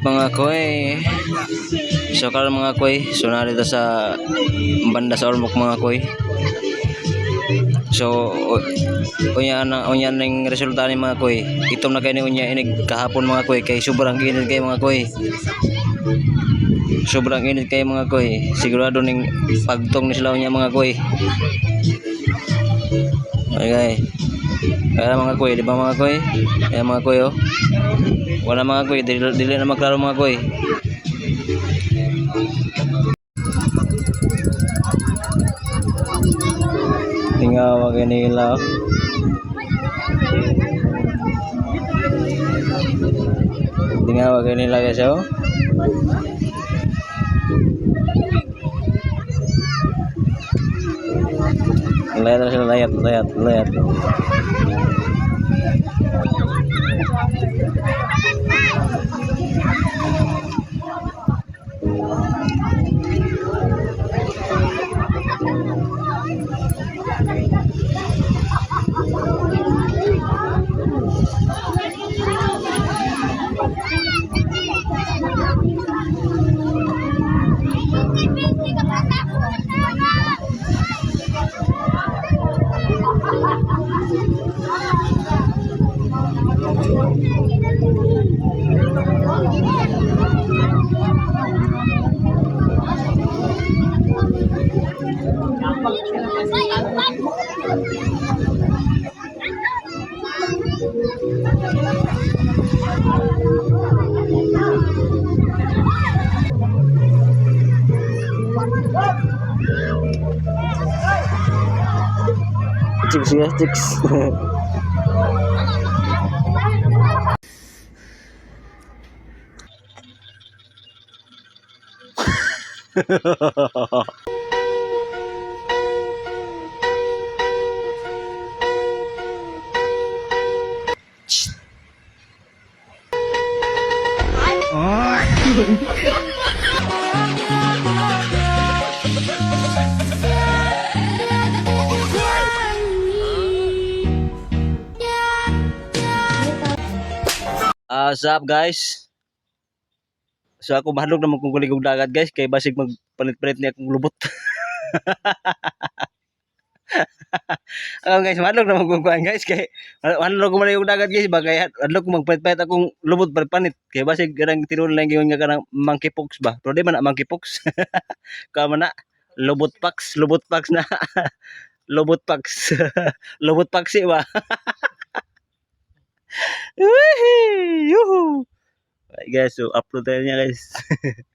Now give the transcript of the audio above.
mga koy. So karon mga koy, so narito sa banda sa Ormoc mga koy. So unya na unya ning resulta ni mga koy. Itom na kay ni unya inig kahapon mga koy kay sobrang init kay mga koy. Sobrang init kay mga koy. Sigurado ning pagtong ni sila unya mga koy. Okay. Kaya mga koy, di ba mga koy? Kaya mga koy oh. Wala mga koy, dili, dili na maklaro mga koy. Tingawa kay nila. oh. Tingawa kay nila guys oh. Layat na sila, layat, layat, layat. Chicks ya, chicks. Ha ha ha ha ha. What's up guys? So ako bahadlok naman kung kuligog dagat guys kay basig magpalit-palit niya akong lubot. ako guys, mahadlok naman kung kuhan guys kay mahadlok ko man yung dagat guys ba kay hadlok ko magpalit-palit akong lubot panit kay basig garang tinul lang gyud nga kanang monkey pox ba. Pero di man na monkey pox. Kama na lubot pax, lubot pax na. lubot pax. lubot paxi ba. Yuhu! Guys, so upload tayo niya guys.